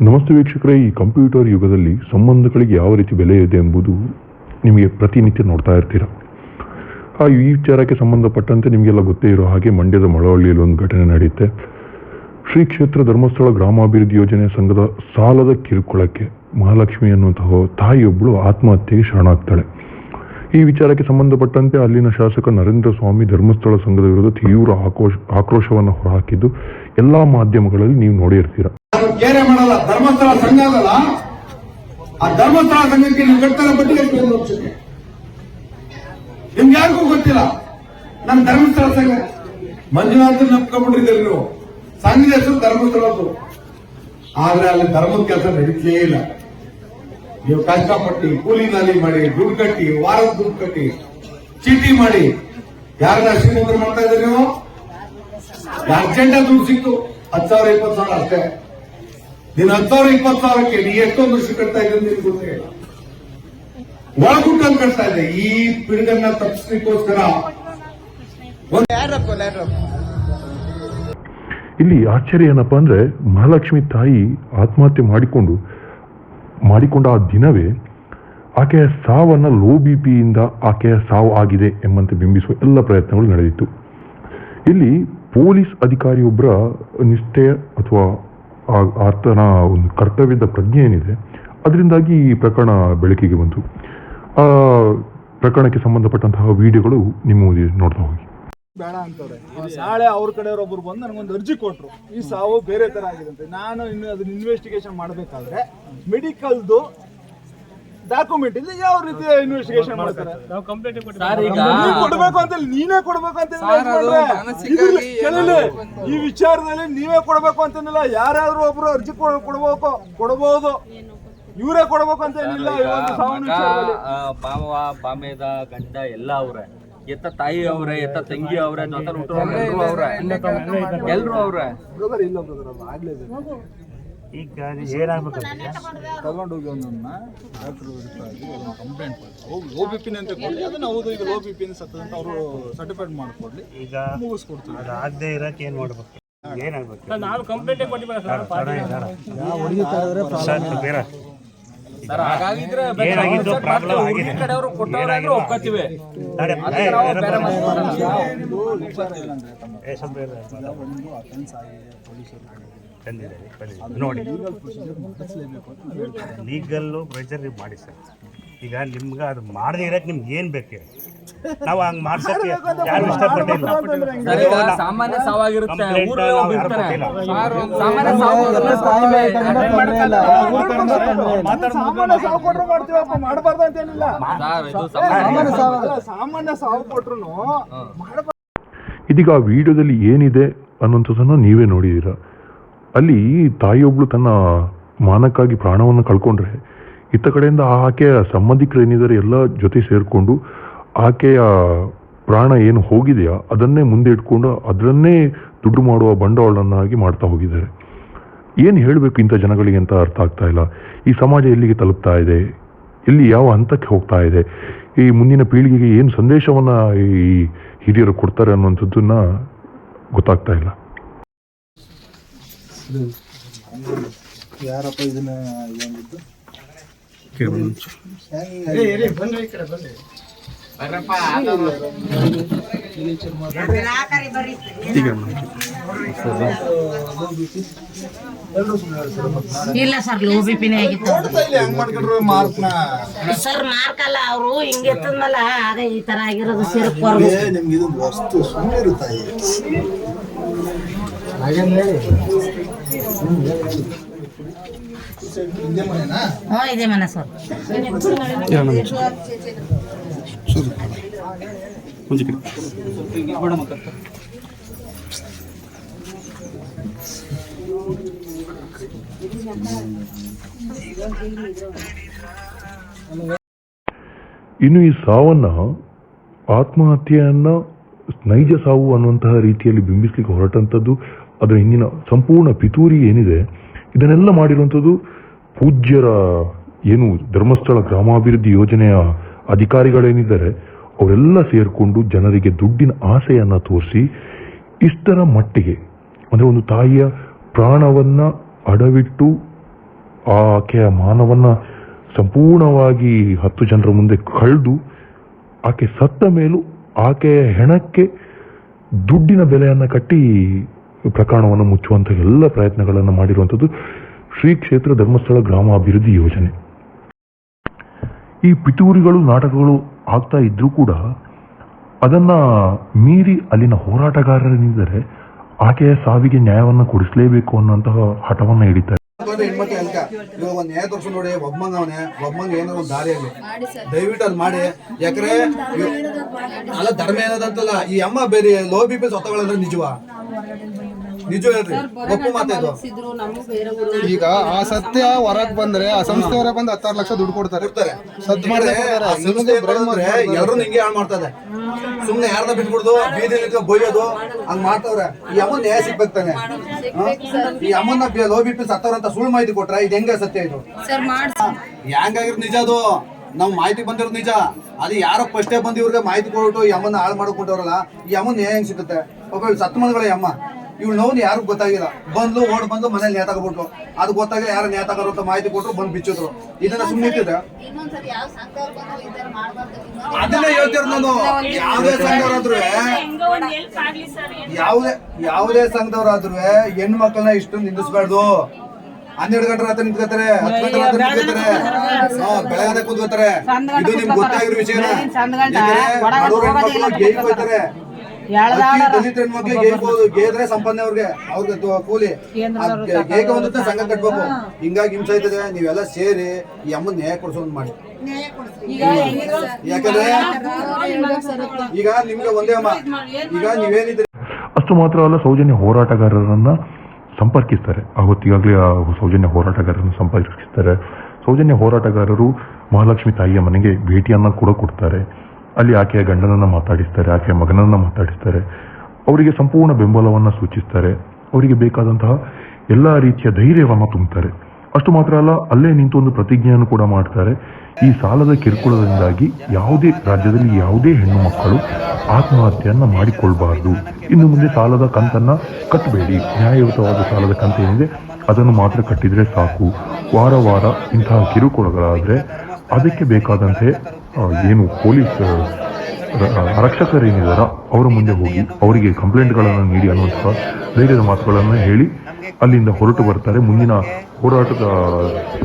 ನಮಸ್ತೆ ವೀಕ್ಷಕರೇ, ಈ ಕಂಪ್ಯೂಟರ್ ಯುಗದಲ್ಲಿ ಸಂಬಂಧಗಳಿಗೆ ಯಾವ ರೀತಿ ಬೆಲೆ ಇದೆ ಎಂಬುದು ನಿಮಗೆ ಪ್ರತಿನಿತ್ಯ ನೋಡ್ತಾ ಇರ್ತೀರ? ಆ ಈ ವಿಚಾರಕ್ಕೆ ಸಂಬಂಧಪಟ್ಟಂತೆ ನಿಮಗೆಲ್ಲ ಗೊತ್ತೇ ಇರೋ ಹಾಗೆ ಮಂಡ್ಯದ ಮಳವಳ್ಳಿಯಲ್ಲಿ ಒಂದು ಘಟನೆ ನಡೆಯುತ್ತೆ. ಶ್ರೀ ಕ್ಷೇತ್ರ ಧರ್ಮಸ್ಥಳ ಗ್ರಾಮಾಭಿವೃದ್ಧಿ ಯೋಜನೆ ಸಂಘದ ಸಾಲದ ಕಿರುಕುಳಕ್ಕೆ ಮಹಾಲಕ್ಷ್ಮಿ ಅನ್ನುವಂತಹ ತಾಯಿಯೊಬ್ಬಳು ಆತ್ಮಹತ್ಯೆಗೆ ಶರಣಾಗ್ತಾಳೆ. ಈ ವಿಚಾರಕ್ಕೆ ಸಂಬಂಧಪಟ್ಟಂತೆ ಅಲ್ಲಿನ ಶಾಸಕ ನರೇಂದ್ರ ಸ್ವಾಮಿ ಧರ್ಮಸ್ಥಳ ಸಂಘದ ವಿರುದ್ಧ ತೀವ್ರ ಆಕ್ರೋಶ ಆಕ್ರೋಶವನ್ನು ಹೊರಹಾಕಿದ್ದು ಎಲ್ಲಾ ಮಾಧ್ಯಮಗಳಲ್ಲಿ ನೀವು ನೋಡಿರ್ತೀರ? ಅದು ಕೇರೆ ಮಾಡಲ್ಲ, ಧರ್ಮಸ್ಥಳ ಸಂಘ ಅದಲ್ಲ. ಆ ಧರ್ಮಸ್ಥಳ ಸಂಘಕ್ಕೆ ನೀವು ಕಟ್ತಾರ ಬಡ್ಡಿ ಎಷ್ಟು ಒಂದು ವರ್ಷಕ್ಕೆ ನಿಮ್ಗೆ ಯಾರಿಗೂ ಗೊತ್ತಿಲ್ಲ, ನನ್ನ ಧರ್ಮಸ್ಥಳ ಸಂಘ. ಮಂಜುನಾಥ್ ನಂಬ್ಕೊಂಡ್ಬಿಟ್ಟಿದ್ದೀರಿ ನೀವು. ಸಂಘದ ಹೆಸರು ಧರ್ಮಸ್ಥಳದ್ದು. ಆದ್ರೆ ಅಲ್ಲಿ ಧರ್ಮದ ಕೆಲಸ ನಡೀತಲೇ ಇಲ್ಲ. ನೀವು ಕಷ್ಟಪಟ್ಟು ಕೂಲಿ ನಾಲಿ ಮಾಡಿ, ದುಡ್ಡು ಕಟ್ಟಿ, ವಾರದ ದುಡ್ಡು ಕಟ್ಟಿ, ಚೀಟಿ ಮಾಡಿ, ಯಾರನ್ನ ಶ್ರೀಮಂತರು ಮಾಡ್ತಾ ಇದ್ದೀರಿ ನೀವು? ಅರ್ಜೆಂಟ್ ದುಡ್ಡು ಸಿಕ್ತು? ಹತ್ತು ಸಾವಿರ, ಇಪ್ಪತ್ತು ಸಾವಿರ ಅಷ್ಟೇ. ನೀನು ಹತ್ತು ಸಾವಿರ ಇಪ್ಪತ್ತು ಸಾವಿರಕ್ಕೆ ನೀ ಎಷ್ಟೊಂದು ವರ್ಷ ಕಟ್ತಾ ಇದ್ದೀನಿ ನಿನ್ಗೆ ಗೊತ್ತೇ ಇಲ್ಲ. ಒಳಗುಟ್ಟಲ್ಲಿ ಕಟ್ತಾ ಇದೆ ಈ ಪಿಡುಗನ್ನ ತಪ್ಪಿಸ್ಲಿಕ್ಕೋಸ್ಕರ ಇಲ್ಲಿ ಆಶ್ಚರ್ಯ ಏನಪ್ಪ ಅಂದ್ರೆ ಮಹಾಲಕ್ಷ್ಮಿ ತಾಯಿ ಆತ್ಮಹತ್ಯೆ ಮಾಡಿಕೊಂಡು ಮಾಡಿಕೊಂಡ ಆ ದಿನವೇ ಆಕೆಯ ಸಾವನ್ನ ಲೋ ಬಿ ಪಿಯಿಂದ ಆಕೆಯ ಸಾವು ಆಗಿದೆ ಎಂಬಂತೆ ಬಿಂಬಿಸುವ ಎಲ್ಲ ಪ್ರಯತ್ನಗಳು ನಡೆದಿತ್ತು. ಇಲ್ಲಿ ಪೊಲೀಸ್ ಅಧಿಕಾರಿಯೊಬ್ಬರ ನಿಷ್ಠೆ ಅಥವಾ ಆತನ ಒಂದು ಕರ್ತವ್ಯದ ಪ್ರಜ್ಞೆ ಏನಿದೆ, ಅದರಿಂದಾಗಿ ಈ ಪ್ರಕರಣ ಬೆಳಕಿಗೆ ಬಂತು. ಆ ಪ್ರಕರಣಕ್ಕೆ ಸಂಬಂಧಪಟ್ಟಂತಹ ವಿಡಿಯೋಗಳು ನಿಮ್ಮ ನೋಡ್ತಾ ಹೋಗಿ. ಬೇಡ ಅಂತಾರೆ ನಾಳೆ ಅವ್ರ ಕಡೆಯವ್ರು ಒಬ್ರು ಬಂದು ನನಗೊಂದು ಅರ್ಜಿ ಕೊಟ್ಟರು ಈ ಸಾವು ಬೇರೆ ತರ ಆಗಿದೆ ಅಂತ. ನಾನು ಇನ್ನು ಅದನ್ನ ಇನ್ವೆಸ್ಟಿಗೇಷನ್ ಮಾಡಬೇಕಾದ್ರೆ ಮೆಡಿಕಲ್ದು ಡಾಕ್ಯುಮೆಂಟ್ ಇಲ್ಲಿ ಯಾವ ರೀತಿ ಇನ್ವೆಸ್ಟಿಗೇಷನ್ ಮಾಡ್ತಾರೆ? ಸರ್ ಈಗ ನೀನ್ ಕೊಡ್ಬೇಕು ಅಂತ ನೀನೇ ಕೊಡ್ಬೇಕು ಅಂತ ಹೇಳಿ ಸರ್, ಅದು ಮಾನಸಿಕವಾಗಿ ಈ ವಿಚಾರದಲ್ಲಿ ನೀವೇ ಕೊಡ್ಬೇಕು ಅಂತೇನಿಲ್ಲ ಯಾರಾದ್ರೂ ಒಬ್ರು ಅರ್ಜಿ ಕೊಡ್- ಕೊಡ್ಬೇಕು ಕೊಡಬಹುದು ಇವರೇ ಕೊಡ್ಬೇಕು ಅಂತ ಏನಿಲ್ಲ. ಬಾವ ಬಾಮೇದ ಗಂಡ ಎಲ್ಲ ಅವ್ರೆ. ಎತ್ತ ತಾಯಿ ಅವ್ರೆ ಎತ್ತ ತಂಗಿ ಅವ್ರೆ ಜೊತೆ ಹುಟ್ಟರು ಎಲ್ರು ಅವ್ರೆ ಎಲ್ರು ಅವ್ರೆ. ಬ್ರದರ್ ಇಲ್ಲ ಬ್ರದರ್ ಆಗ್ಲೇಬೇಕು ಈಗ ತಗೊಂಡು ಹೋಗಿ ಒಂದನ್ನ ಡಾಕ್ಟರ್ ಕಂಪ್ಲೇಂಟ್ ಬಿ ಪಿನ್ ಅಂತ ಕೊಡಿ ಅದನ್ನ ಹೌದು ಇದು ಲೋ ಬಿ ಪಿ ಸತ್ತದ ಅಂತ ಅವರು ಸರ್ಟಿಫೈಡ್ ಮಾಡ್ಕೊಡ್ಲಿ. ಈಗ ಅದು ಆಗದೆ ಇರಕ್ಕೆ ಏನ್ ಮಾಡ್ಬೇಕು? ಏನಾಗ್ಬೇಕು? ಸರ್, ಬೇರೆ ಸರ್ ಹಾಗಾಗಿದ್ರೆ ಏನಾಗಿದ್ದು ಪ್ರಾಬ್ಲಮ್ ಆಗಿದೆ? ಕಡೆಯವ್ರು ಕೊಟ್ಟವ್ರಾದ್ರೂ ಒಪ್ಕೊತೀವಿ. ಒಂದು ಅಫೆನ್ಸ್ ಆಗಿದೆ ಪೊಲೀಸರು ತಂದಿದ್ದಾರೆ. ನೋಡಿ ಲೀಗಲ್ ಪ್ರೊಸೀಜರ್ ನಾವು. ಲೀಗಲ್ಲು ಮಾಡಿ ಸರ್. ಈಗ ನಿಮ್ಗೆ ಅದು ಮಾಡದೇ ಇರಕ್ಕೆ ನಿಮ್ಗೆ ಏನು ಬೇಕು ನಾವು ಹಂಗೆ ಮಾಡ್ಸಕ್ಕೆ ಯಾರು ಇಷ್ಟಪಟ್ಟಿಲ್ಲ ಸರ್ ಸಾಮಾನ್ಯ ಸಾವಾಗಿರುತ್ತೆ. ಸಾಮಾನ್ಯ ಸಾವು ಕೊಟ್ರು ಇದೀಗ ಆ ವಿಡಿಯೋದಲ್ಲಿ ಏನಿದೆ ಅನ್ನುವಂಥದ್ದನ್ನು ನೀವೇ ನೋಡಿದ್ದೀರ. ಅಲ್ಲಿ ತಾಯಿಯೊಬ್ಳು ತನ್ನ ಮಾನಕ್ಕಾಗಿ ಪ್ರಾಣವನ್ನು ಕಳ್ಕೊಂಡ್ರೆ, ಇತ್ತ ಕಡೆಯಿಂದ ಆಕೆಯ ಸಂಬಂಧಿಕರೇನಿದ್ದಾರೆ ಎಲ್ಲ ಜೊತೆ ಸೇರಿಕೊಂಡು ಆಕೆಯ ಪ್ರಾಣ ಏನು ಹೋಗಿದೆಯಾ, ಅದನ್ನೇ ಮುಂದೆ ಇಟ್ಕೊಂಡು ಅದನ್ನೇ ದುಡ್ಡು ಮಾಡುವ ಬಂಡವಾಳನ್ನಾಗಿ ಮಾಡ್ತಾ ಹೋಗಿದ್ದಾರೆ. ಏನು ಹೇಳಬೇಕು ಇಂಥ ಜನಗಳಿಗೆ ಅಂತ ಅರ್ಥ ಆಗ್ತಾ ಇಲ್ಲ. ಈ ಸಮಾಜ ಎಲ್ಲಿಗೆ ತಲುಪ್ತಾ ಇದೆ? ಎಲ್ಲಿ ಯಾವ ಹಂತಕ್ಕೆ ಹೋಗ್ತಾ ಇದೆ? ಈ ಮುಂದಿನ ಪೀಳಿಗೆಗೆ ಏನು ಸಂದೇಶವನ್ನು ಈ ಹಿರಿಯರು ಕೊಡ್ತಾರೆ ಅನ್ನುವಂಥದ್ದನ್ನು ಗೊತ್ತಾಗ್ತಾ ಇಲ್ಲ. ಯಾರಪ್ಪ ಇದನ್ನ ಏನಿದ್ದು ಇಲ್ಲ ಸರ್ ಲೋ ಬಿ ಪಿನೇ ಆಗಿತ್ತು ಸರ್ ಮಾರ್ಕ್ ಅಲ್ಲ ಅವರು ಹಿಂಗೆ ಎತ್ತದ್ಮೇಲೆ ಆಗ ಈ ತರ ಆಗಿರೋದು ಸಿರಪ್ ಹೊರಗು ನಿಮ್ಗೆ ಇದು ವಸ್ತು ಸುಮ್ಮನೆ ಇರುತ್ತಾಯಿ ಇನ್ನು ಈ ಸಾವನ್ನ ಆತ್ಮಹತ್ಯೆಯನ್ನ ನೈಜ ಸಾವು ಅನ್ನುವಂತಹ ರೀತಿಯಲ್ಲಿ ಬಿಂಬಿಸ್ಲಿಕ್ಕೆ ಹೊರಟಂಥದ್ದು ಅದರ ಹಿಂದಿನ ಸಂಪೂರ್ಣ ಪಿತೂರಿ ಏನಿದೆ, ಇದನ್ನೆಲ್ಲ ಮಾಡಿರುವಂಥದ್ದು ಪೂಜ್ಯರ ಏನು ಧರ್ಮಸ್ಥಳ ಗ್ರಾಮಾಭಿವೃದ್ಧಿ ಯೋಜನೆಯ ಅಧಿಕಾರಿಗಳೇನಿದ್ದಾರೆ, ಅವರೆಲ್ಲ ಸೇರಿಕೊಂಡು ಜನರಿಗೆ ದುಡ್ಡಿನ ಆಸೆಯನ್ನು ತೋರಿಸಿ, ಇಷ್ಟರ ಮಟ್ಟಿಗೆ, ಅಂದರೆ ಒಂದು ತಾಯಿಯ ಪ್ರಾಣವನ್ನು ಅಡವಿಟ್ಟು ಆಕೆಯ ಮಾನವನ್ನ ಸಂಪೂರ್ಣವಾಗಿ ಹತ್ತು ಜನರ ಮುಂದೆ ಕಳೆದು, ಆಕೆ ಸತ್ತ ಮೇಲೂ ಆಕೆಯ ಹೆಣಕ್ಕೆ ದುಡ್ಡಿನ ಬೆಲೆಯನ್ನು ಕಟ್ಟಿ ಪ್ರಕರಣವನ್ನು ಮುಚ್ಚುವಂಥ ಎಲ್ಲ ಪ್ರಯತ್ನಗಳನ್ನು ಮಾಡಿರುವಂಥದ್ದು ಶ್ರೀ ಕ್ಷೇತ್ರ ಧರ್ಮಸ್ಥಳ ಗ್ರಾಮ ಅಭಿವೃದ್ಧಿ ಯೋಜನೆ. ಈ ಪಿತೂರಿಗಳು ನಾಟಕಗಳು ಆಗ್ತಾ ಇದ್ರೂ ಕೂಡ ಅದನ್ನ ಮೀರಿ ಅಲ್ಲಿನ ಹೋರಾಟಗಾರರೇನಿದ್ದಾರೆ ಆಕೆಯ ಸಾವಿಗೆ ನ್ಯಾಯವನ್ನು ಕೊಡಿಸಲೇಬೇಕು ಅನ್ನೋಂತಹ ಹಠವನ್ನ ಹಿಡಿತಾರೆ. ಹೆಣ್ಮಕ್ಳು ಅಲ್ಕ ಇವಾಗ ಒಂದ್ ನ್ಯಾಯ ತೋರ್ಸು ನೋಡಿ ಒಬ್ಬಂಗ ಅವನೇ ಒಬ್ಬಂಗ ಏನಾರ ಒಂದ್ ದಾರಿ ಆಗ್ಲಿ. ದಯವಿಟ್ಟು ಅದ್ ಮಾಡಿ. ಯಾಕಂದ್ರೆ ಅಲ್ಲ ಧರ್ಮ ಏನದಂತಲ್ಲ ಈ ಅಮ್ಮ ಬೇರೆ ಲೋ ಬಿ ಪಿ ಸೊತ್ತಗಳಂದ್ರೆ ನಿಜವಾ ನಿಜ ಹೇಳ್ರಿ. ಒಪ್ಪು ಮಾತಾಯ್ತು ಈಗ ಆ ಸತ್ಯ ಹೊರಗ್ ಬಂದ್ರೆ ಆ ಸಂಸ್ಥೆಯವರೇ ಬಂದು ಹತ್ತಾರು ಲಕ್ಷ ದುಡ್ಡು ಕೊಡ್ತಾರೆ. ಸದ್ದು ಮಾಡಿದ್ರೆ ಯಾರು ಎಲ್ಲರೂ ಹಿಂಗೆ ಹಾಳು ಮಾಡ್ತದೆ ಸುಮ್ನೆ ಯಾರ್ದ ಬಿಟ್ಬಿಡ್ದು ಬೀದಿ ನಿಂತ್ಕೊ ಬೊಯ್ಯೋದು ಹಂಗ್ ಮಾಡ್ತವ್ರೆ. ಈ ಅಮ್ಮನ್ ನ್ಯಾಯ ಸಿಗ್ಬೇಕು ತಾನೆ. ಹ? ಈ ಅಮ್ಮನ ಲೋ ಬಿ ಪಿ ಸತ್ತವ್ರಂತ ಸುಳ್ಳು ಮಾಹಿತಿ ಕೊಟ್ರೆ ಇದು ಹೆಂಗ ಸತ್ಯ ಇದು? ಹೆಂಗಾಗಿರ್ ನಿಜ ಅದು? ನಾವ್ ಮಾಹಿತಿ ಬಂದಿರೋದು ನಿಜ. ಅದು ಯಾರೋ ಫಸ್ಟೇ ಬಂದು ಇವ್ರಿಗೆ ಮಾಹಿತಿ ಕೊಟ್ಟು ಈ ಅಮ್ಮನ ಹಾಳು ಮಾಡ್ಕೊಂಡವ್ರಲ್ಲ ಈ ಅಮ್ಮನ್ ನ್ಯಾಯ ಹೆಂಗ್ ಸಿಗುತ್ತೆ? ಒಬ್ಬ ಸತ್ತ ಮನೆಗಳ ಅಮ್ಮ. ಇವ್ಳು ನೋವು ಯಾರು ಗೊತ್ತಾಗಿಲ್ಲ. ಬಂದು ಓಡ್ ಬಂದು ಮನೇಲಿ ನೇತ ತಗೊಬಿಟ್ರು ಅದು ಗೊತ್ತಾಗಿಲ್ಲ ಯಾರು ನೇತಾಕರು ಅಂತ ಮಾಹಿತಿ ಕೊಟ್ರು ಬಂದು ಬಿಚ್ಚಿದ್ರು. ಇದನ್ನ ಸುಮ್ಮನೆ ಇಟ್ಟಿದ್ರೆ? ಅದನ್ನೇ ಯಾವ ಸಂಘದವ್ರು ಬಂದ್ರು ಈ ತರ ಮಾಡ್ಬಾರ್ದು ಇನ್ನೊಂದ್ ಅದನ್ನ ಹೇಳ್ತಿರೋದು ನಾನು. ಯಾವುದೇ ಸಂಘದವರಾದ್ರೂ ಯಾವುದೇ ಯಾವುದೇ ಸಂಘದವರಾದ್ರೂ ಹೆಣ್ಣು ಮಕ್ಕಳನ್ನ ಇಷ್ಟು ನಿಂದಿಸ್ಬಾರ್ದು. ಹನ್ನೆರಡು ಗಂಟೆ ರಾತ್ರಿ ನಿಂತ್ಕೋತಾರೆ ಹತ್ತು ಗಂಟೆ ರಾತ್ರಿ ನಿಂತ್ಕೋತಾರೆ. ಬೆಳಗಾದ ಕುಂತ್ಕೋತಾರೆ. ಇದು ನಿಮ್ಗೆ ಗೊತ್ತಾಗಿರೋ ವಿಷಯನ? ಗೇಮ್ ಹೋಯ್ತಾರೆ ಹೋಗ್ತಾರೆ. ಅತಿ ದಲಿತ ಹೆಣ್ಮಕ್ಳಿಗೆ ಗೇಯ್ಬೋದು ಗೇದ್ರೆ ಸಂಪನ್ನ ಅವ್ರಿಗೆ ಅವ್ರಿಗೆ ದು- ಕೂಲಿ. ಗೇಗ ಒಂದಕ್ಕೆ ಸಂಘ ಕಟ್ಬೇಕು? ಹಿಂಗಾಗಿ ಹಿಂಸೆ ಆಯ್ತದೆ ನೀವೆಲ್ಲ ಸೇರಿ ಈ ಅಮ್ಮನ್ ನ್ಯಾಯ ಕೊಡ್ಸೋದ್ ಮಾಡಿ. ಯಾಕಂದ್ರೆ ಈಗ ನಿಮ್ಗೆ ಒಂದೇ ಅಮ್ಮ. ಈಗ ನೀವೇನಿದ್ರಿ ಅಷ್ಟು ಮಾತ್ರ ಅಲ್ಲ ಸೌಜನ್ಯ ಹೋರಾಟಗಾರರನ್ನ ಸಂಪರ್ಕಿಸ್ತಾರೆ. ಆ ಹೊತ್ತಿಗಾಗಲೇ ಆ ಸೌಜನ್ಯ ಹೋರಾಟಗಾರರನ್ನು ಸಂಪರ್ಕಿಸ್ತಾರೆ. ಸೌಜನ್ಯ ಹೋರಾಟಗಾರರು ಮಹಾಲಕ್ಷ್ಮಿ ತಾಯಿಯ ಮನೆಗೆ ಭೇಟಿಯನ್ನ ಕೂಡ ಕೊಡ್ತಾರೆ. ಅಲ್ಲಿ ಆಕೆಯ ಗಂಡನನ್ನು ಮಾತಾಡಿಸ್ತಾರೆ, ಆಕೆಯ ಮಗನನ್ನು ಮಾತಾಡಿಸ್ತಾರೆ. ಅವರಿಗೆ ಸಂಪೂರ್ಣ ಬೆಂಬಲವನ್ನು ಸೂಚಿಸ್ತಾರೆ. ಅವರಿಗೆ ಬೇಕಾದಂತಹ ಎಲ್ಲ ರೀತಿಯ ಧೈರ್ಯವನ್ನು ತುಂಬುತ್ತಾರೆ ಅಷ್ಟು ಮಾತ್ರ ಅಲ್ಲ, ಅಲ್ಲೇ ನಿಂತು ಒಂದು ಪ್ರತಿಜ್ಞೆಯನ್ನು ಕೂಡ ಮಾಡ್ತಾರೆ. ಈ ಸಾಲದ ಕಿರುಕುಳದಿಂದಾಗಿ ಯಾವುದೇ ರಾಜ್ಯದಲ್ಲಿ ಯಾವುದೇ ಹೆಣ್ಣು ಮಕ್ಕಳು ಆತ್ಮಹತ್ಯೆಯನ್ನು ಮಾಡಿಕೊಳ್ಬಾರ್ದು. ಇನ್ನು ಮುಂದೆ ಸಾಲದ ಕಂತನ್ನು ಕಟ್ಟಬೇಡಿ ನ್ಯಾಯಯುತವಾದ ಸಾಲದ ಕಂತು ಏನಿದೆ, ಅದನ್ನು ಮಾತ್ರ ಕಟ್ಟಿದರೆ ಸಾಕು. ವಾರ ವಾರ ಇಂತಹ ಕಿರುಕುಳಗಳಾದರೆ ಅದಕ್ಕೆ ಬೇಕಾದಂತೆ ಏನು ಪೊಲೀಸ್ ರಕ್ಷಕರೇನಿದ್ದಾರ ಅವರ ಮುಂದೆ ಹೋಗಿ ಅವರಿಗೆ ಕಂಪ್ಲೇಂಟ್ಗಳನ್ನು ನೀಡಿ ಅನ್ನುವಂತಹ ಧೈರ್ಯದ ಮಾತುಗಳನ್ನು ಹೇಳಿ ಅಲ್ಲಿಂದ ಹೊರಟು ಬರ್ತಾರೆ. ಮುಂದಿನ ಹೋರಾಟದ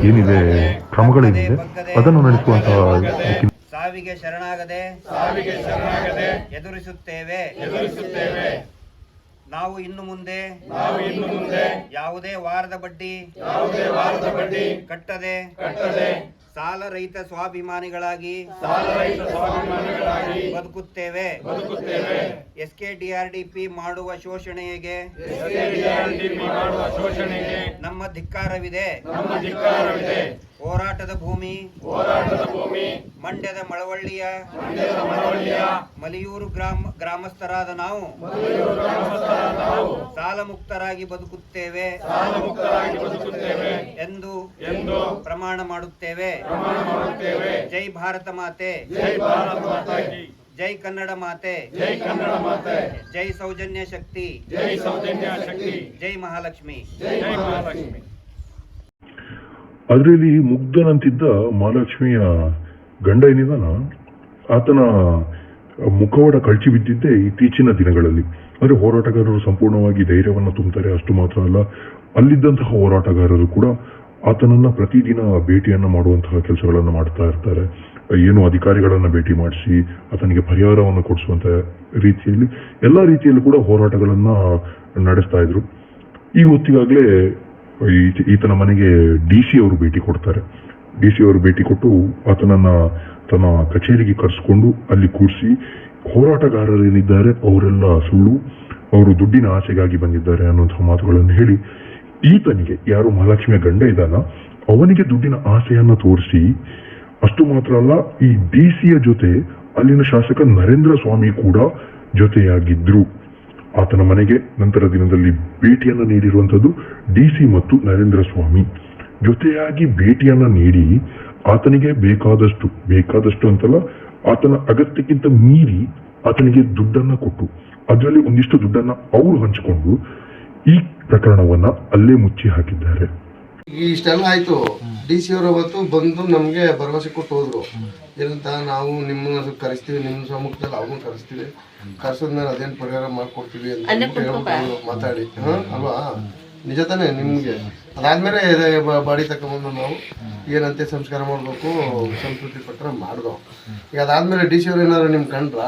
ಏನಿದೆ ಕ್ರಮಗಳೇನಿದೆ ಅದನ್ನು ನಡೆಸುವಂತಹ ಸಾವಿಗೆ ಶರಣಾಗದೆ ಸಾವಿಗೆ ಶರಣಾಗದೆ ಎದುರಿಸುತ್ತೇವೆ. ಎದುರಿಸುತ್ತೇವೆ. ನಾವು ಇನ್ನು ಮುಂದೆ ನಾವು ಇನ್ನು ಮುಂದೆ ಯಾವುದೇ ವಾರದ ಬಡ್ಡಿ ಯಾವುದೇ ವಾರದ ಬಡ್ಡಿ ಕಟ್ಟದೆ ಕಟ್ಟದೆ ಸಾಲ ರಹಿತ ಸ್ವಾಭಿಮಾನಿಗಳಾಗಿ ಬದುಕುತ್ತೇವೆ. ಎಸ್ ಕೆ ಡಿಆರ್ಡಿಪಿ ಮಾಡುವ ಶೋಷಣೆಗೆ ಮಾಡುವ ಶೋಷಣೆಗೆ ನಮ್ಮ ಧಿಕ್ಕಾರವಿದೆ. ಹೋರಾಟದ ಭೂಮಿ ಮಂಡ್ಯದ ಮಳವಳ್ಳಿಯ ಮಲಿಯೂರು ಗ್ರಾಮ ಗ್ರಾಮಸ್ಥರಾದ ನಾವು ಸಾಲ ಮುಕ್ತರಾಗಿ ಬದುಕುತ್ತೇವೆ. ಸಾಲ ಮುಕ್ತರಾಗಿ ಬದುಕುತ್ತೇವೆ. ಎಂದು ಎಂದು ಪ್ರಮಾಣ ಮಾಡುತ್ತೇವೆ. ಪ್ರಮಾಣ ಮಾಡುತ್ತೇವೆ. ಜೈ ಭಾರತ ಮಾತೆ. ಜೈ ಭಾರತ ಮಾತೆ. ಜೈ ಕನ್ನಡ ಮಾತೆ. ಜೈ ಕನ್ನಡ ಮಾತೆ. ಜೈ ಸೌಜನ್ಯ ಶಕ್ತಿ. ಜೈ ಸೌಜನ್ಯ ಶಕ್ತಿ. ಜೈ ಮಹಾಲಕ್ಷ್ಮಿ. ಜೈ ಮಹಾಲಕ್ಷ್ಮಿ. ಅದರಲ್ಲಿ ಮುಗ್ಧನಂತಿದ್ದ ಮಹಾಲಕ್ಷ್ಮಿಯ ಗಂಡ ಏನಿದಾನ? ಆತನ ಮುಖವಾಡ ಕಳಚಿ ಬಿದ್ದಿದ್ದೆ ಇತ್ತೀಚಿನ ದಿನಗಳಲ್ಲಿ. ಅಂದ್ರೆ ಹೋರಾಟಗಾರರು ಸಂಪೂರ್ಣವಾಗಿ ಧೈರ್ಯವನ್ನು ತುಂಬುತ್ತಾರೆ ಅಷ್ಟು ಮಾತ್ರ ಅಲ್ಲ. ಅಲ್ಲಿದ್ದಂತಹ ಹೋರಾಟಗಾರರು ಕೂಡ ಆತನನ್ನ ಪ್ರತಿದಿನ ಭೇಟಿಯನ್ನು ಮಾಡುವಂತಹ ಕೆಲಸಗಳನ್ನು ಮಾಡ್ತಾ ಇರ್ತಾರೆ. ಏನು ಅಧಿಕಾರಿಗಳನ್ನ ಭೇಟಿ ಮಾಡಿಸಿ, ಆತನಿಗೆ ಪರಿಹಾರವನ್ನು ಕೊಡಿಸುವಂತಹ ರೀತಿಯಲ್ಲಿ ಎಲ್ಲಾ ರೀತಿಯಲ್ಲೂ ಕೂಡ ಹೋರಾಟಗಳನ್ನ ನಡೆಸ್ತಾ ಇದ್ರು. ಈ ಹೊತ್ತಿಗಾಗಲೇ ಈತ- ಈತನ ಮನೆಗೆ ಡಿ ಸಿ ಅವರು ಭೇಟಿ ಕೊಡ್ತಾರೆ. ಡಿ ಸಿ ಅವರು ಭೇಟಿ ಕೊಟ್ಟು ಆತನನ್ನ ತನ್ನ ಕಚೇರಿಗೆ ಕರೆಸ್ಕೊಂಡು ಅಲ್ಲಿ ಕೂರಿಸಿ, ಹೋರಾಟಗಾರರೇನಿದ್ದಾರೆ ಅವರೆಲ್ಲ ಸುಳ್ಳು, ಅವರು ದುಡ್ಡಿನ ಆಸೆಗಾಗಿ ಬಂದಿದ್ದಾರೆ ಅನ್ನುವಂತಹ ಮಾತುಗಳನ್ನು ಹೇಳಿ ಈತನಿಗೆ ಯಾರು ಮಹಾಲಕ್ಷ್ಮಿಯ ಗಂಡ ಇದ್ದಾನ ಅವನಿಗೆ ದುಡ್ಡಿನ ಆಸೆಯನ್ನ ತೋರಿಸಿ, ಅಷ್ಟು ಮಾತ್ರ ಅಲ್ಲ, ಈ ಡಿ ಸಿಯ ಜೊತೆ ಅಲ್ಲಿನ ಶಾಸಕ ನರೇಂದ್ರ ಸ್ವಾಮಿ ಕೂಡ ಜೊತೆಯಾಗಿದ್ರು. ಆತನ ಮನೆಗೆ ನಂತರ ದಿನದಲ್ಲಿ ಭೇಟಿಯನ್ನ ನೀಡಿರುವಂತದ್ದು ಡಿಸಿ ಮತ್ತು ನರೇಂದ್ರ ಸ್ವಾಮಿ. ಜೊತೆಯಾಗಿ ಭೇಟಿಯನ್ನ ನೀಡಿ ಆತನಿಗೆ ಬೇಕಾದಷ್ಟು ಬೇಕಾದಷ್ಟು ಅಂತಲ್ಲ, ಆತನ ಅಗತ್ಯಕ್ಕಿಂತ ಮೀರಿ ಆತನಿಗೆ ದುಡ್ಡನ್ನ ಕೊಟ್ಟು, ಅದರಲ್ಲಿ ಒಂದಿಷ್ಟು ದುಡ್ಡನ್ನ ಅವರು ಹಂಚಿಕೊಂಡು, ಈ ಪ್ರಕರಣವನ್ನ ಅಲ್ಲೇ ಮುಚ್ಚಿ ಹಾಕಿದ್ದಾರೆ. ಈ ಇಷ್ಟೆಲ್ಲ ಆಯ್ತು. ಡಿ ಸಿ ಅವರು ಅವತ್ತು ಬಂದು ನಮ್ಗೆ ಭರವಸೆ ಕೊಟ್ಟು ಹೋದ್ರು. ಏನಂತ ನಾವು ನಿಮ್ಮನ್ನ ಕರೆಸ್ತೀವಿ ನಿಮ್ಮ ಸಮ್ಮುಖದಲ್ಲಿ ಅವ್ರನ್ನ ಕರೆಸ್ತೀವಿ. ಕರ್ಸದ್ಮೇಲೆ ಅದೇನ್ ಪರಿಹಾರ ಮಾಡ್ಕೊಡ್ತೀವಿ ಅಂತ ಮಾತಾಡಿ. ಹಾ ಅಲ್ವಾ? ನಿಜ ತಾನೆ ನಿಮ್ಗೆ? ಅದಾದ್ಮೇಲೆ ಬಾಡಿ ತಕೊಂಬಂದು ನಾವು ಏನಂತೆ ಸಂಸ್ಕಾರ ಮಾಡ್ಬೇಕು ಸಂಸ್ಕೃತಿ ಪತ್ರ ಮಾಡ್ದೋ. ಈಗ ಅದಾದ್ಮೇಲೆ ಡಿ ಸಿ ಅವ್ರು ಏನಾದ್ರು ನಿಮ್ ಕಂಡ್ರ?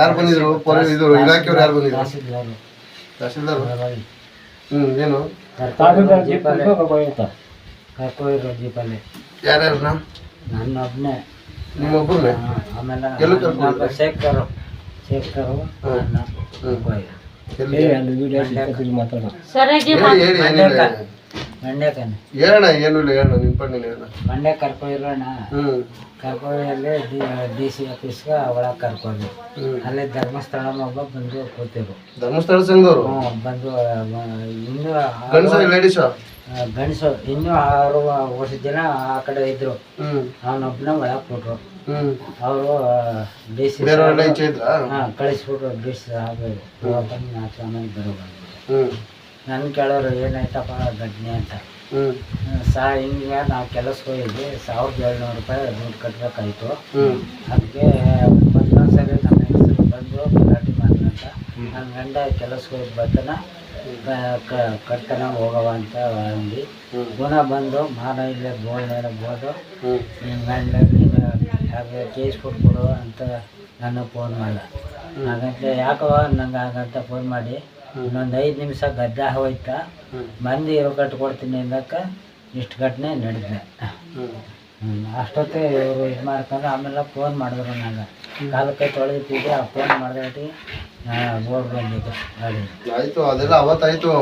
ಯಾರು ಬಂದಿದ್ರು? ಇದು ಇಲಾಖೆಯವ್ರು ಯಾರು ಬಂದಿದ್ರು? ತಹಸೀಲ್ದಾರ್. ಹ್ಮ್ ಏನು? ಕರ್ಕೊಂಡಿರೋ ಜೀಪಲ್ಲಿ. ಯಾರ್ಯಾರು ನನ್ನ ಒಬ್ಬನೇ ನಿಮ್ಮೊಬ್ಬರೇ ಆಮೇಲೆ ಎಲ್ಲಿ ಕರ್ಕೊಂಡು ಶೇಖರು. ಶೇಖರು ನನ್ನ ಹೇಳಿ ಏನಿಲ್ಲ ಮಂಡ್ಯಕ್ಕನೆ ಹೇಳೋಣ ಏನು ಇಲ್ಲ ಹೇಳೋಣ ನಿನ್ ಪಣ್ಣಿನ ಹೇಳೋಣ ಮಂಡ್ಯ ಕರ್ಕೊಂಡಿರೋಣ ಹ್ಮ್. ಕರ್ಕೊಳ್ಳಿ ಡಿ ಡಿ ಸಿ ಆಫೀಸ್ಗೆ ಒಳಗೆ ಕರ್ಕೊಂಡು ಅಲ್ಲೇ ಧರ್ಮಸ್ಥಳ ಒಬ್ಬ ಬಂದು ಕೂತಿರು ಧರ್ಮಸ್ಥಳ ಸಂಘವರು? ಹ್ಞೂ ಬಂದು ಇನ್ನೂ ಗಂಡಸ ಲೇಡೀಸ ಗಂಡಸು. ಇನ್ನೂ ಆರು ವರ್ಷ ಜನ ಆ ಕಡೆ ಇದ್ರು. ಅವನೊಬ್ಬನ ಒಳಗೆ ಕೊಟ್ರು. ಅವರು ಡಿ ಸಿ ಹಾಂ ಕಳಿಸ್ಬಿಟ್ರು ಡಿ ಸಿ ಬಂದು ನಾಲ್ಕು ಆಮೇಲೆ ಹ್ಮ್. ನನ್ನ ಕೇಳೋರು ಏನಾಯ್ತಪ್ಪ ಘಟನೆ ಅಂತ. ಹ್ಮ್. ಸಾ ಹಿಂಗೆ ನಾವು ಕೆಲಸಕ್ಕೆ ಹೋಗಿದ್ವಿ ಸಾವಿರದ ಏಳ್ನೂರು ರೂಪಾಯಿ ದುಡ್ಡು ಕಟ್ಟಬೇಕಾಯ್ತು ಅದಕ್ಕೆ ಒಂದೊಂದ್ಸರಿ ನಮ್ಮ ಹೆಸರು ಬಂದು ಗಲಾಟೆ ಮಾಡ್ದಂತ ನನ್ನ ಗಂಡ ಕೆಲಸಕ್ಕೆ ಹೋಗಿ ಬರ್ತಾನ ಕಟ್ತನ ಹೋಗವ ಅಂತ ಅಂದು. ಗುಣ ಬಂದು ಮಾನ ಇಲ್ಲೇ ಗೋಲ್ನೇನ ಬೋದು ನಿಮ್ಮ ಗಂಡ ನೀನು ಯಾಕೆ ಕೇಸ್ ಕೊಟ್ಬಿಡು ಅಂತ ನಾನು ಫೋನ್ ಮಾಡ ಹಾಗಂತ ಯಾಕವ ನಂಗೆ ಹಾಗಂತ ಫೋನ್ ಮಾಡಿ. ಇನ್ನೊಂದು ಐದು ನಿಮಿಷ ಗದ್ದೆ ಹೋಯ್ತಾ ಮಂದಿ ಇರೋ ಕಟ್ಟು ಕೊಡ್ತೀನಿ ಅಂದಕ್ಕೆ ಇಷ್ಟು ಘಟನೆ ನಡೆದಿದೆ ಅಷ್ಟೊತ್ತೇ ಇವರು ಇದು ಮಾಡ್ಕೊಂಡು ಆಮೇಲೆ ಫೋನ್ ಮಾಡಿದ್ರು ನಾನು ಕಾಲು ಕೈ ತೊಳೆದಿಟ್ಟಿದ್ದೆ ಆ ಫೋನ್ ಮಾಡಿದ್ರೆ ಬೋರ್ಡ್ ಬಂದಿದ್ದು ಗಾಡಿ ಆಯ್ತು ಅದೆಲ್ಲ ಅವತ್ತಾಯ್ತು.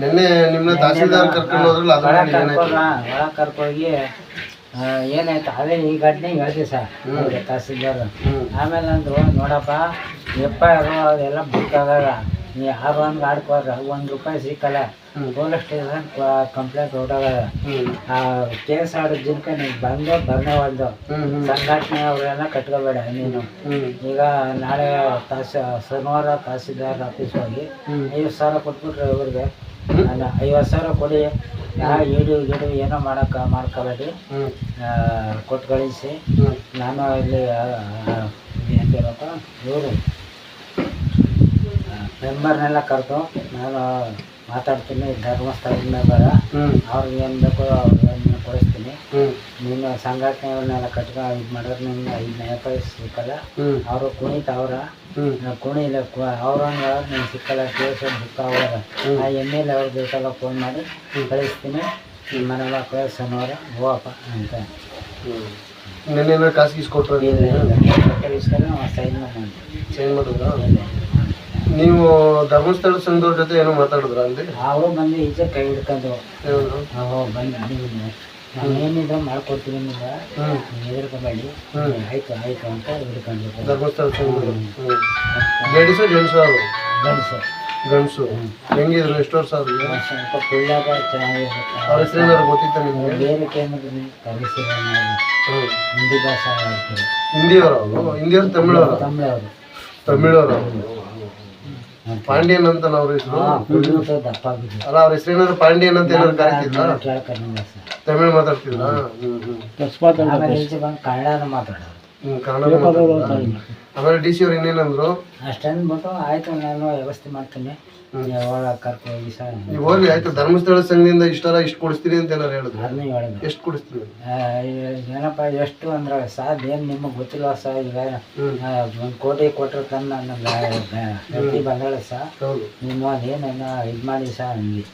ನಿನ್ನೆ ನಿಮ್ಮನ್ನ ತಹಸೀಲ್ದಾರ್ ಕರ್ಕೊಂಡು ಹೋದ್ರಲ್ಲ ಒಳಗೆ ಕರ್ಕೋಗಿ ಏನಾಯ್ತು ಅದೇ ಈ ಘಟನೆ ಹೇಳ್ದೆ ಸರ್ ತಹಸೀಲ್ದಾರ್. ಆಮೇಲೆ ಅಂದರು ನೋಡಪ್ಪ ಎಪ್ಪ ಅದೆಲ್ಲ ಬುಕ್ ಆಗಾಗ ನೀ ಯಾರು ಹಂಗೆ ಆಡ್ಕೋರ ಒಂದು ರೂಪಾಯಿ ಸಿಕ್ಕಲ್ಲ. ಪೊಲೀಸ್ ಸ್ಟೇಷನ್ ಕಂಪ್ಲೇಂಟ್ ಆ ಕೇಸ್ ಆಡೋ ಜನಕ್ಕೆ ನೀನು ಬಂದು ಬರ್ನೇ ಒಂದು. ಸಂಘಟನೆ ಅವರೆಲ್ಲ ಕಟ್ಕೋಬೇಡ ನೀನು. ಈಗ ನಾಳೆ ತಾಸ ಶನಿವಾರ ತಹಸೀಲ್ದಾರ್ ಆಫೀಸ್ ಹೋಗಿ ಐವತ್ತು ಸಾವಿರ ಕೊಟ್ಬಿಟ್ರೆ ಇವ್ರಿಗೆ. ಅಲ್ಲ ಐವತ್ತು ಸಾವಿರ ಕೊಡಿ. ಇಡು ಗಿಡು ಏನೋ ಮಾಡೋಕೆ ಮಾಡ್ಕೋಬೇಡಿ. ಕೊಟ್ಟು ಕಳಿಸಿ ನಾನು ಇಲ್ಲಿ ಇವರು. ಮೆಂಬರ್ನೆಲ್ಲ ಕರೆದು ನಾನು ಮಾತಾಡ್ತೀನಿ ಧರ್ಮಸ್ಥಳದಿಂದ ಬರ. ಅವ್ರಿಗೆ ಏನು ಬೇಕೋ ಅವ್ರನ್ನ ಕೊಡಿಸ್ತೀನಿ. ನೀನು ಸಂಘಟನೆಗಳನ್ನೆಲ್ಲ ಕಟ್ಕ ಇದು ಮಾಡಿದ್ರೆ ನಿಮ್ಗೆ ಐದು ನ್ಯಾಯ ಅವರು ಸಿಕ್ಕಲ್ಲ ಅವರು. ಕುಣಿಲ ಅವ್ರಂಗ ನೀನು ಸಿಕ್ಕಲ್ಲ ಕೇಸ್ ಬುಕ್ ಅವರ. ಆ ಎಂ ಎಲ್ ಅವ್ರ ಬೇಕಲ್ಲ ಫೋನ್ ಮಾಡಿ ಕಳಿಸ್ತೀನಿ. ನಿಮ್ಮ ಮನೆಲ್ಲ ಕಳಿಸೋನವ್ರ ಹೋಗಪ್ಪ ಅಂತ. ನಿನ್ನೆ ಕಾಸು ಇಸ್ಕೊಟ್ರು ಸೈನ್ ಮಾಡಿ ಚೇಂಜ್ ಮಾಡಿದ್ರ ನೀವು ಧರ್ಮಸ್ಥಳ ಸಂಘದವ್ರ ಜೊತೆ ಏನೋ ಮಾತಾಡಿದ್ರ ಅಲ್ಲಿ? ಅವರು ಬಂದು ಈಚೆ ಕೈ ಹಿಡ್ಕೊಂಡು ಹೇಳಿದ್ರು ಬಂದು ನೀವು ನಾನು ಮಾಡ್ಕೊಡ್ತೀನಿ ನಿಮ್ಗೆ ನೀವು ಹೆದರ್ಕೋಬೇಡಿ. ಆಯ್ತು ಆಯ್ತು ಅಂತ ಹಿಡ್ಕೊಂಡು ಧರ್ಮಸ್ಥಳ ಸಂಘದವ್ರು. ಲೇಡೀಸು ಜೆಂಟ್ಸು ಅವರು? ಗಂಡಸು. ಗಂಡಸು. ಹೆಂಗಿದ್ರು? ಎಷ್ಟು ವರ್ಷ ಆದ್ರು? ಸ್ವಲ್ಪ ಕುಳ್ಳಾಗ ಚೆನ್ನಾಗಿರುತ್ತೆ. ಅವ್ರ ಹೆಸರು ಏನಾದ್ರು ಗೊತ್ತಿತ್ತ ನಿಮ್ಗೆ? ಬೇರೆ ಏನಾದ್ರು ಕಲಿಸಿದ ಹ್ಮ್. ಹಿಂದಿ ಭಾಷೆ ಹಿಂದಿಯವರು ಅವರು? ಹಿಂದಿಯವರು ತಮಿಳವರು? ತಮಿಳವರು. ತಮಿಳವರು. ಪಾಂಡ್ಯನ್ ಅಂತ ಅವ್ರ ಹೆಸರು ಅಲ್ಲ ಅವ್ರ ಹೆಸರು ಏನಾದ್ರು ಪಾಂಡ್ಯನ್ ಅಂತ ಏನಾದ್ರು ಕರಿತಿದ್ರ? ತಮಿಳ್ ಮಾತಾಡ್ತಿದ್ರ? ಕನ್ನಡ ಮಾತಾಡ್ತಿದ್ರ? ಆಮೇಲೆ ಡಿ ಸಿ ಅವ್ರು ಇನ್ನೇನಂದ್ರು? ಅಷ್ಟಂದ್ಬಿಟ್ಟು ಆಯ್ತು ನಾನು ವ್ಯವಸ್ಥೆ ಮಾಡ್ತೀನಿ. ಯಾವಾಗ ಕರ್ಕೊ ಹೋಗಿ ಸರ್ ನೀವು ಹೋಗ್ಲಿ ಆಯ್ತು. ಧರ್ಮಸ್ಥಳ ಸಂಘದಿಂದ ಇಷ್ಟರ ಇಷ್ಟು ಕೊಡಿಸ್ತೀರಿ ಅಂತ ಏನಾರು ಹೇಳಿದ್ರು? ಅದನ್ನ ಹೇಳಿದ್ರು ಎಷ್ಟು ಕೊಡಿಸ್ತೀನಿ ಆ, ಏನಪ್ಪ ಎಷ್ಟು ಅಂದ್ರೆ ಸಾದ್ ಏನು ನಿಮಗೆ ಗೊತ್ತಿಲ್ಲ ಸಾ ಈಗ ಒಂದು ಕೋಟಿ ಕೊಟ್ಟರೆ ತನ್ನ ನನ್ನ ಬಂದಾಳೆ ಸಾ ಹೌದು. ನಿಮ್ಮ ಏನೇನು ಇದು ಮಾಡಿ ಸಾ ಅಂದ್ವಿ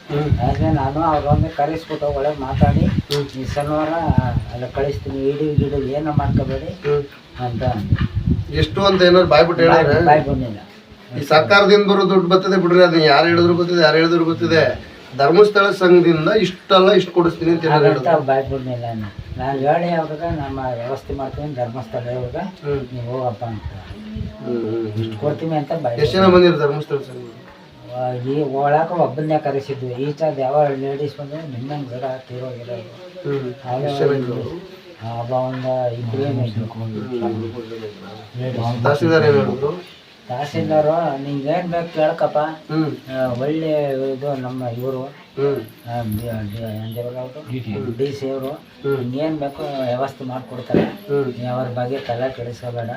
ಅದೇ ನಾನು ಅವ್ರೊಮ್ಮೆ ಕರೆಸ್ಬಿಟ್ಟು ಒಳಗೆ ಮಾತಾಡಿ ಈ ಶನಿವಾರ ಅಲ್ಲ ಕಳಿಸ್ತೀನಿ ಇಡೀ ಗಿಡ ಏನು ಮಾಡ್ಕೋಬೇಡಿ. ಅಂತ ಎಷ್ಟು ಅಂತ ಏನಾರು ಬಾಯ್ಬಿಟ್ಟು ಹೇಳಿದ್ರೆ? ಬಾಯ್ ಬಂದಿಲ್ಲ ಈ ಸರ್ಕಾರದಿಂದ ಬರೋ ದುಡ್ಡು ಬರ್ತದೆ ಬಿಡ್ರಿ ಅದನ್ನ ಯಾರು ಹೇಳಿದ್ರು ಗೊತ್ತಿದೆ ಯಾರು ಹೇಳಿದ್ರು ಗೊತ್ತಿದೆ ಧರ್ಮಸ್ಥಳ ಸಂಘದಿಂದ ಇಷ್ಟಲ್ಲ ಇಷ್ಟು ಕೊಡಿಸ್ತೀನಿ ಅಂತ ಹೇಳಿ ಬಾಯ್ಬಿಡ್ಲಿಲ್ಲ ಬಾಯ್ ನಾನು ಹೇಳಿ ಯಾವಾಗ ನಮ್ಮ ವ್ಯವಸ್ಥೆ ಮಾಡ್ತೀನಿ ಧರ್ಮಸ್ಥಳ ಇವಾಗ ನೀವು ಹೋಗಪ್ಪ ಅಂತ. ಇಷ್ಟು ಕೊಡ್ತೀನಿ ಅಂತ ಬಾಯ್ ಎಷ್ಟು ಜನ ಬಂದಿರ ಧರ್ಮಸ್ಥಳ ಸಂಘ? ಈ ಒಳಕ ಒಬ್ಬನ್ನೇ ಕರೆಸಿದ್ವಿ. ಈಚಾದ ಯಾವ ಲೇಡೀಸ್ ಬಂದ್ರೆ ನಿಮ್ಮಂಗೆ ಗಿಡ ತೀರೋಗಿರೋದು ಹ್ಮ್ ಇದ್ರು. ತಹಸೀಲ್ದಾರ್ ಏನ್ ಹೇಳಿದ್ರು ತಹಸೀಲ್ದಾರು ನಿಂಗೆ ಏನ್ ಬೇಕು ಕೇಳಕಪ್ಪ. ಹ್ಮ್. ಒಳ್ಳೆ ಇದು ನಮ್ಮ ಇವರು. ಹ್ಮ್. ಡಿ ಸಿ ಅವರು. ಏನ್ ಬೇಕು ವ್ಯವಸ್ಥೆ ಮಾಡ್ಕೊಡ್ತಾರೆ. ಅವ್ರ ಬಗ್ಗೆ ತಲೆ ಕೆಡಿಸ್ಕೋಬೇಡ.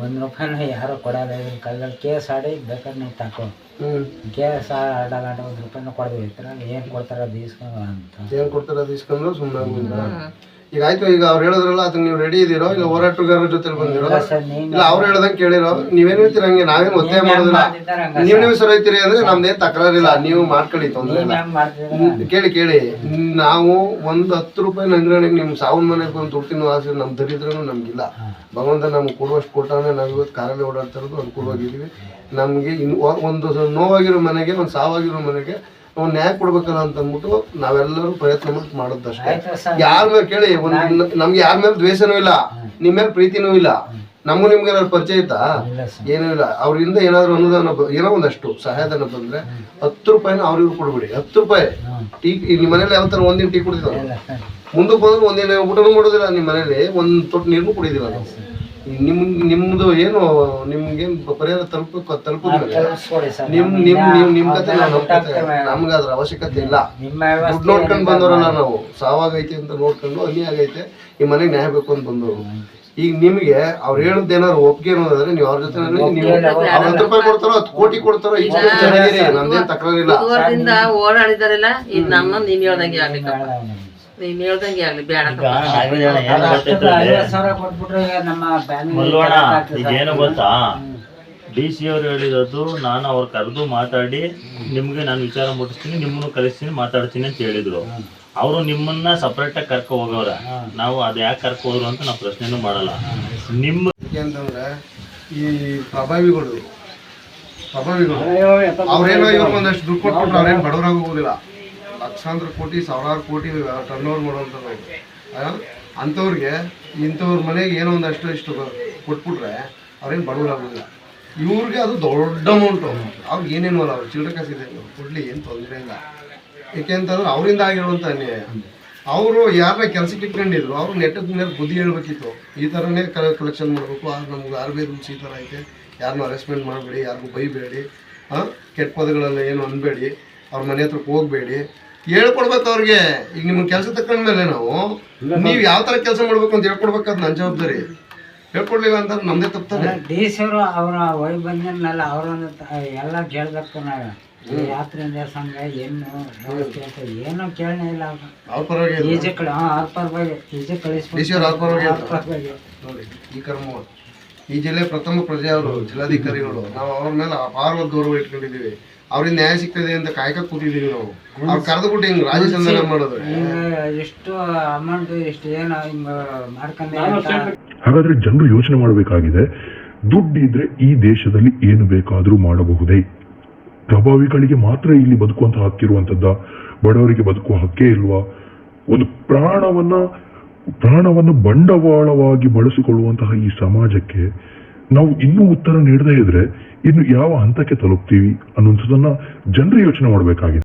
ಒಂದ್ ರೂಪಾಯಿನ ಯಾರು ಕೊಡಲ್ಲ. ಇದ್ರ ಕಲ್ಲಲ್ಲಿ ಕೇಸ್ ಆಡಿ ಬೇಕಾದ್ರೆ ನೀವು ತಾಕೋ. ಹ್ಮ್. ಕೇಸ್ ಆಡಲ್ಲ ಒಂದ್ ರೂಪಾಯಿನ ಕೊಡ್ಬೇಕು ಏನ್ ಕೊಡ್ತಾರ ಅದು ಇಸ್ಕೊಂಡು ಅಂತ. ಏನ್ ಕೊಡ್ತಾರ ಅದು ಸುಮ್ಮನೆ ಈಗ ಆಯ್ತು ಈಗ ಅವ್ರು ಹೇಳಿದ್ರಲ್ಲ ಅದನ್ನ ನೀವು ರೆಡಿ ಇದೀರೋ ಇಲ್ಲ ಹೋರಾಟಗಾರರ ಜೊತೆ ಬಂದಿರೋ? ಇಲ್ಲ ಅವ್ರು ಹೇಳ್ದಂಗೆ ಕೇಳಿರೋ. ನೀವೇನ್ ಹೇಳ್ತೀರ ಹಂಗೆ? ನಾವೇನ್ ಒತ್ತಾಯ ಮಾಡೋದಿಲ್ಲ. ನೀವ್ ನೀವು ಸರ್ ಐತೀರಿ ಅಂದ್ರೆ ನಮ್ದೇನ್ ತಕರಾರಿಲ್ಲ. ನೀವು ಮಾಡ್ಕೊಳ್ಳಿ ತೊಂದ್ರೆ ಇಲ್ಲ. ಕೇಳಿ ಕೇಳಿ. ನಾವು ಒಂದು ಹತ್ತು ರೂಪಾಯಿ ನಂಗ್ರಣೆಗೆ ನಿಮ್ ಸಾವಿನ ಮನೆಗೆ ಬಂದು ದುಡ್ಡು ತಿನ್ನೋ ಆಸೆ ನಮ್ ದರಿದ್ರನು ನಮ್ಗಿಲ್ಲ. ಭಗವಂತ ನಮ್ಗೆ ಕೊಡುವಷ್ಟು ಕೊಟ್ಟಾನೆ ನಾವು ಇವತ್ತು ಕಾರಲ್ಲಿ ಓಡಾಡ್ತಾ ಇರೋದು ಅನುಕೂಲವಾಗಿದ್ದೀವಿ ನಮ್ಗೆ ಇನ್ ಒಂದು ನೋವಾಗಿರೋ ಮನೆಗೆ ಒಂದು ಸಾವಾಗಿರೋ ಮನೆಗೆ ಒಂದು ನ್ಯಾಯ ಕೊಡ್ಬೇಕಲ್ಲ ಅಂತ ಅಂದ್ಬಿಟ್ಟು ನಾವೆಲ್ಲರೂ ಪ್ರಯತ್ನ ಮಾಡಿ ಮಾಡೋದಷ್ಟೇ. ಯಾರ ಮೇಲೆ ಕೇಳಿ ಒಂದು ನಮ್ಗೆ ಯಾರ ಮೇಲೆ ದ್ವೇಷನೂ ಇಲ್ಲ ನಿಮ್ ಮೇಲೆ ಪ್ರೀತಿನೂ ಇಲ್ಲ ನಮಗೂ ನಿಮ್ಗೆ ಏನಾದ್ರು ಪರಿಚಯ ಇತ್ತಾ? ಏನೂ ಇಲ್ಲ. ಅವರಿಂದ ಏನಾದ್ರು ಅನುದಾನ ಏನೋ ಒಂದಷ್ಟು ಸಹಾಯಧನ ಬಂದ್ರೆ ಹತ್ತು ರೂಪಾಯಿನ ಅವ್ರಿಗೂ ಕೊಡ್ಬಿಡಿ ಹತ್ತು ರೂಪಾಯಿ. ಟೀ ನಿಮ್ಮ ಮನೇಲಿ ಯಾವ ಥರ ಒಂದಿನ ಟೀ ಕುಡಿದಿಲ್ಲ ಮುಂದಕ್ಕೆ ಬಂದ್ರೆ ಒಂದಿನ ಊಟನೂ ಮಾಡೋದಿಲ್ಲ ನಿಮ್ಮ ಮನೇಲಿ ಒಂದು ತೊಟ್ಟು ನೀರು ಕುಡಿದಿಲ್ಲ. ನಾವು ನಿಮ್ ನಿಮ್ದು ಏನು ನಿಮ್ಗೇನ್ ಪರಿಹಾರ ತಲುಪ ತಲುಪ ನಿಮ್ ನಿಮ್ ನಿಮ್ ನಿಮ್ ಕತೆ ಅದೆಲ್ಲ ನಾವು ನಮ್ಮ ಕತೆ ಗೊತ್ತಾಗ್ತವೆ. ನಮ್ಗೆ ಅದ್ರ ಅವಶ್ಯಕತೆ ಇಲ್ಲ. ದುಡ್ಡು ನೋಡ್ಕೊಂಡು ಬಂದವರಲ್ಲ ನಾವು. ಸಾವಾಗೈತೆ ಅಂತ ನೋಡ್ಕೊಂಡು ಅನ್ಯಾಯ ಆಗೈತೆ ಈ ಮನೆಗೆ ನ್ಯಾಯ ಬೇಕು ಅಂತ ಬಂದವರು. ಈಗ ನಿಮಗೆ ಅವ್ರು ಹೇಳದ್ ಏನಾದ್ರು ಒಪ್ಪಿಗೆ ಅನ್ನೋದಾದ್ರೆ ನೀವು ಅವ್ರ ಜೊತೆ ಅವ್ರು ಹತ್ತು ರೂಪಾಯಿ ಕೊಡ್ತಾರೋ ಹತ್ತು ಕೋಟಿ ಕೊಡ್ತಾರೋ ಇಷ್ಟು ಚೆನ್ನಾಗಿದೆ ನಮ್ದೇನ್ ತಕರಾರಿಲ್ಲ. ಓಡಾಡಿದಾರಲ್ಲ ಇದು ನಮ್ಮ ನೀನ್ ಹೇಳ್ದಂಗೆ ಆಗ್ಲಿಕ್ಕೆ. ನೀನ್ ಹೇಳ್ದಂಗೆ ಆಗ್ಲಿ ಬೇಡ ಅದು ಅಷ್ಟಕ್ಕೆ ಐವತ್ತು ಸಾವಿರ ಕೊಟ್ಬಿಟ್ರೆ ಈಗ ನಮ್ಮ ಈಗೇನು ಗೊತ್ತಾ? ಡಿ ಸಿ ಅವರು ಹೇಳಿರೋದು ನಾನು ಅವ್ರ ಕರೆದು ಮಾತಾಡಿ ನಿಮ್ಗೆ ನಾನು ವಿಚಾರ ಮುಟ್ಟಿಸ್ತೀನಿ ನಿಮ್ಮನ್ನು ಕಲಿಸ್ತೀನಿ ಮಾತಾಡ್ತೀನಿ ಅಂತ ಹೇಳಿದ್ರು. ಅವರು ನಿಮ್ಮನ್ನ ಸಪ್ರೇಟ್ ಆಗಿ ಕರ್ಕೊ ಹೋಗವ್ರ. ನಾವು ಅದು ಯಾಕೆ ಕರ್ಕೊ ಹೋದ್ರು ಅಂತ ನಾವು ಪ್ರಶ್ನೆನೂ ಮಾಡಲ್ಲ. ನಿಮ್ಮ ಅಂತಂದ್ರೆ ಈ ಪ್ರಭಾವಿಗಳು ಪ್ರಭಾವಿಗಳು ಅವ್ರೇನೋ ಇವ್ರಿಗೆ ಒಂದಷ್ಟು ದುಡ್ಡು ಕೊಟ್ಬಿಟ್ರೆ ಅವ್ರೇನು ಬಡವರಾಗ ಹೋಗೋದಿಲ್ಲ. ಲಕ್ಷಾಂತರ ಕೋಟಿ, ಸಾವಿರಾರು ಕೋಟಿ ಟರ್ನ್ ಓವರ್ ಮಾಡುವಂಥದ್ದು ಅಂಥವ್ರಿಗೆ ಇಂಥವ್ರ ಮನೆಗೆ ಏನೋ ಒಂದಷ್ಟು ಇಷ್ಟು ಕೊಟ್ಬಿಟ್ರೆ ಅವ್ರೇನು ಬಡವರಾಗೋದಿಲ್ಲ ಇವ್ರಿಗೆ ಅದು ದೊಡ್ಡ ಅಮೌಂಟು ಅವ್ರಿಗೆ ಏನೇನು ಅಲ್ಲ, ಅವ್ರು ಚಿಲ್ಲರೆ ಕಾಸಿದೆ ಕೊಡ್ಲಿ, ಏನು ತೊಂದರೆ ಇಲ್ಲ. ಏಕೆ ಅಂತಂದ್ರೆ ಅವರಿಂದ ಆಗಿರುವಂಥ ಅನ್ಯಾಯ. ಅವರು ಯಾರನ್ನ ಕೆಲಸಕ್ಕೆ ಇಟ್ಕೊಂಡಿದ್ರು, ಅವ್ರು ನೆಟ್ಟದ ಮೇಲೆ ಬುದ್ಧಿ ಹೇಳ್ಬೇಕಿತ್ತು. ಈ ಥರನೇ ಕಲೆಕ್ಷನ್ ಮಾಡಬೇಕು. ಆಗ ನಮ್ಗೆ ಆರ್ ಬಿ ರೂಲ್ಸ್ ಈ ಥರ ಐತೆ. ಯಾರನ್ನೂ ಅರೆಸ್ಟ್ಮೆಂಟ್ ಮಾಡಬೇಡಿ, ಯಾರಿಗೂ ಬೈಬೇಡಿ. ಕೆಟ್ಟ ಪದಗಳನ್ನು ಏನು ಅನ್ಬೇಡಿ. ಅವ್ರ ಮನೆ ಹತ್ರಕ್ಕೆ ಹೋಗ್ಬೇಡಿ. ಹೇಳ್ಕೊಡ್ಬೇಕು ಅವ್ರಿಗೆ. ಈಗ ನಿಮ್ಗೆ ಕೆಲಸ ಮೇಲೆ ನಾವು. ನೀವು ಯಾವ ಥರ ಕೆಲಸ ಮಾಡ್ಬೇಕು ಅಂತ ಹೇಳ್ಕೊಡ್ಬೇಕಾದ್ ನನ್ನ ಜವಾಬ್ದಾರಿ. ಹೇಳ್ಕೊಡ್ಲಿಲ್ಲ ಅಂತ ನಮ್ದೇ ತಪ್ತಾರೆ ಡಿ ಸಿ ಅವರು ಅವರ ಹೋಗಿ ಬಂದಿದ್ಮೇಲೆ ಅವ್ರನ್ನ ಎಲ್ಲ ಕೇಳ್ಬೇಕು ನಾವು. ಯಾತ್ರೆಯಿಂದ ಸಂಘ ಏನು ವ್ಯವಸ್ಥೆ ಅಂತ ಏನೂ ಕೇಳನೇ ಇಲ್ಲ ಅವ್ರು. ಪರವಾಗಿ. ಈಜೆ ಕಡೆ ಹಾಂ ಅವ್ರ ಪರವಾಗಿ ಈಜೆ ಡಿ ಸಿ ಅವ್ರು ಅವ್ರ ಪರವಾಗಿ ಅವ್ರ ಪರವಾಗಿ. ನೋಡಿ ಈ ಕರ್ಮ ಈ ಜಿಲ್ಲೆ ಪ್ರಥಮ ಪ್ರಜೆ ಅವರು ಜಿಲ್ಲಾಧಿಕಾರಿಗಳು. ನಾವು ಅವ್ರ ಮೇಲೆ ಅಪಾರ ಗೌರವ ಇಟ್ಕೊಂಡಿದೀವಿ ಅವ್ರಿಂದ ನ್ಯಾಯ ಸಿಗ್ತದೆ ಅಂತ ಕಾಯಕ ಕೂತಿದೀವಿ ನಾವು. ಅವ್ರು ಕರೆದ್ಬಿಟ್ಟು ಹಿಂಗ್ ರಾಜಚಂದ್ರನ ಮಾಡೋದು. ಎಷ್ಟು ಅಮೌಂಟ್ ಎಷ್ಟು ಏನು ಹಿಂಗೆ ಮಾಡ್ಕೊಂಡೆ ಹಾಗಾದ್ರೆ ಜನರು ಯೋಚನೆ ಮಾಡಬೇಕಾಗಿದೆ ದುಡ್ಡಿದ್ರೆ ಈ ದೇಶದಲ್ಲಿ ಏನು ಬೇಕಾದರೂ ಮಾಡಬಹುದೇ? ಪ್ರಭಾವಿಗಳಿಗೆ ಮಾತ್ರ ಇಲ್ಲಿ ಬದುಕುವಂತ ಹಕ್ಕಿರುವಂತದ್ದ ಬಡವರಿಗೆ ಬದುಕುವ ಹಕ್ಕೇ ಇಲ್ವಾ? ಒಂದು ಪ್ರಾಣವನ್ನ ಪ್ರಾಣವನ್ನು ಬಂಡವಾಳವಾಗಿ ಬಳಸಿಕೊಳ್ಳುವಂತಹ ಈ ಸಮಾಜಕ್ಕೆ ನಾವು ಇನ್ನೂ ಉತ್ತರ ನೀಡದೇ ಇದ್ರೆ ಇನ್ನು ಯಾವ ಹಂತಕ್ಕೆ ತಲುಪ್ತೀವಿ ಅನ್ನುವಂಥದ್ದನ್ನ ಜನರು ಯೋಚನೆ ಮಾಡಬೇಕಾಗಿದೆ.